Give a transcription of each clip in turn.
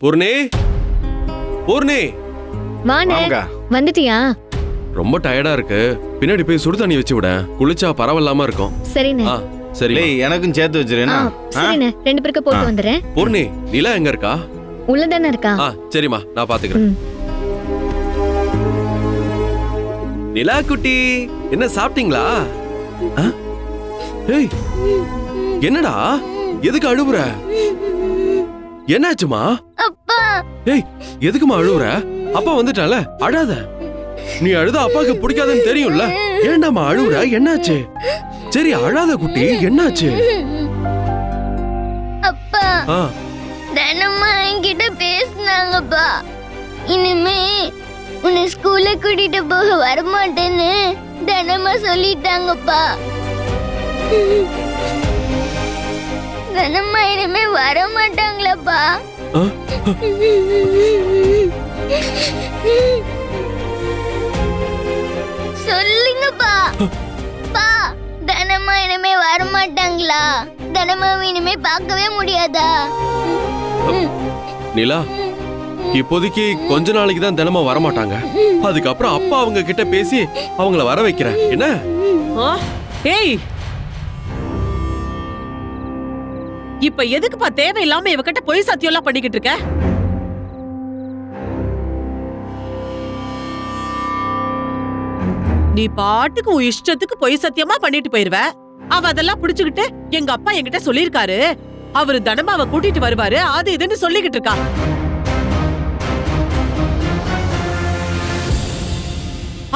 பூர்ணி? பூர்ணி? வாங்க வந்துட்டியா? ரொம்ப டயர்டா இருக்கு. பின்னாடி போய் சுடு தண்ணி வச்சு விட. குளிச்சா பரவாயில்லாம இருக்கும். சரிண்ணே. ஆ சரி லேய் எனக்கும் சேர்த்து வச்சிரு ஆ என்ன ஆ? சரிண்ணே. ரெண்டு பேருக்கு போட்டு ஆ. வந்துடுறேன். பூர்ணி நிலா எங்க இருக்கா? உள்ளதானே இருக்கா? ஆ சரிம்மா நான் பாத்துக்கிறேன். நிலா குட்டி என்ன சாப்பிட்டீங்களா? ஏய் என்னடா? எதுக்கு அழுவுற? என்னாச்சுமா? ஏய் எதுக்குமா அழுவுற? அப்பா வந்துட்டால அழாத. நீ அழுத அப்பாக்கு பிடிக்காதுன்னு தெரியும்ல. ஏண்டாமா அழுவுற? என்னாச்சு? சரி அழாத குட்டி என்னாச்சு? அப்பா ஆ. என்கிட்ட பேசினாங்கப்பா. இனிமே உன்னை ஸ்கூல்ல கூட்டிட்டு போக வரமாட்டேன்னு தினமா சொல்லிட்டாங்கப்பா. தினமா இனிமே வர மாட்டாங்களாப்பா ஆ? சொல்லுங்கப்பா. பா தினமா இனிமே வர மாட்டாங்களா தினமா இனிமே பார்க்கவே முடியாதா? நிலா இப்போதைக்கு கொஞ்ச நாளைக்கு தான் தினமும் வரமாட்டாங்க. அதுக்கப்புறம் அப்பா அவங்க கிட்ட பேசி அவங்கள வர வைக்கிறேன். என்ன? ஆ? ஏய் இப்ப எதுக்குப்பா தேவையில்லாம இவகிட்ட பொய் சத்தியம் எல்லாம் பண்ணிக்கிட்டு இருக்க? நீ பாட்டுக்கு உன் இஷ்டத்துக்கு பொய் சத்தியமா பண்ணிட்டு போயிருவ. அவ அதெல்லாம் புடிச்சுக்கிட்டு எங்க அப்பா என்கிட்ட சொல்லிருக்காரு அவரு தனமாவ கூட்டிட்டு வருவாரு. அது இதுன்னு சொல்லிக்கிட்டு இருக்கா.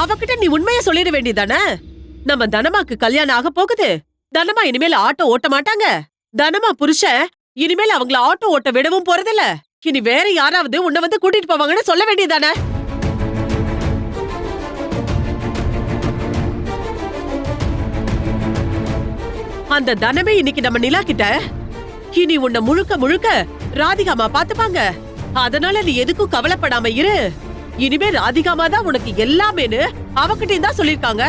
அவகிட்ட நீ உண்மையை சொல்லிட வேண்டியதானே நம்ம தனமாக்கு கல்யாணம் ஆக போகுது. தனமா இனிமேல் ஆட்டோ ஓட்ட மாட்டாங்க. தனமா புருஷன் இனிமேல் அவங்கள ஆட்டோ ஓட்ட விடவும் போறதில்ல. இனி வேற யாராவது உன்னை வந்து கூட்டிட்டு போவாங்கன்னு சொல்ல வேண்டியதானே அந்த தனமே இன்னைக்கு நம்ம நிலா கிட்ட இனி உன்னை முழுக்க முழுக்க ராதிகாமா பாத்துப்பாங்க. அதனால நீ எதுக்கும் கவலைப்படாம இரு. இனிமே ராதிகாமா தான் உனக்கு எல்லாமேன்னு அவகிட்டயும் தான் சொல்லிருக்காங்க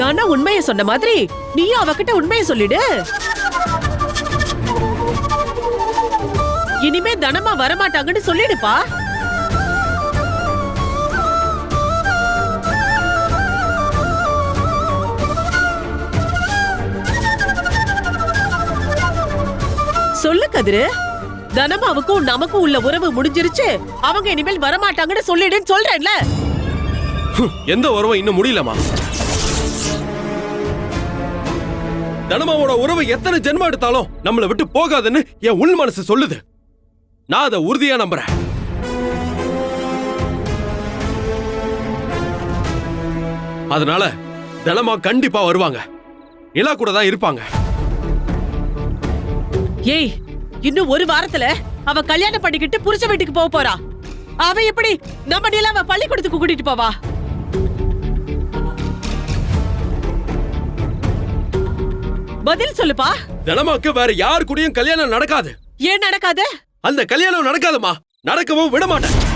தானா உண்மையை சொன்ன மாதிரி? நீயும் அவகிட்ட உண்மையை சொல்லிடு. இனிமே தனமா வரமாட்டாங்கன்னு சொல்லிடுப்பா. சொல்லு கதிரு. தனமாவுக்கும் நமக்கும் உள்ள உறவு முடிஞ்சிருச்சு. அவங்க இனிமேல் வரமாட்டாங்கன்னு சொல்லிடுன்னு சொல்றேன்ல. எந்த உறவும் இன்னும் முடியலமா தனமாவோட உறவு எத்தனை ஜென்மம் எடுத்தாலும் நம்மளை விட்டு போகாதுன்னு என் உள் மனசு சொல்லுது. நான் அதை உறுதியா நம்புறேன். அதனால தினமா கண்டிப்பா வருவாங்க. நிலா கூட தான் இருப்பாங்க. ஏய் இன்னும் ஒரு வாரத்துல அவ கல்யாணம் பண்ணிக்கிட்டு புருஷ வீட்டுக்கு போக போறா. அவ எப்படி நம்ம நிலாவை பள்ளிக்கூடத்துக்கு கூட்டிட்டு போவா? பதில் சொல்லுப்பா. தினமாக்கு வேற யார் கூடயும் கல்யாணம் நடக்காது. ஏன் நடக்காது? அந்த கல்யாணம் நடக்காதுமா. நடக்கவும் விட மாட்டேன்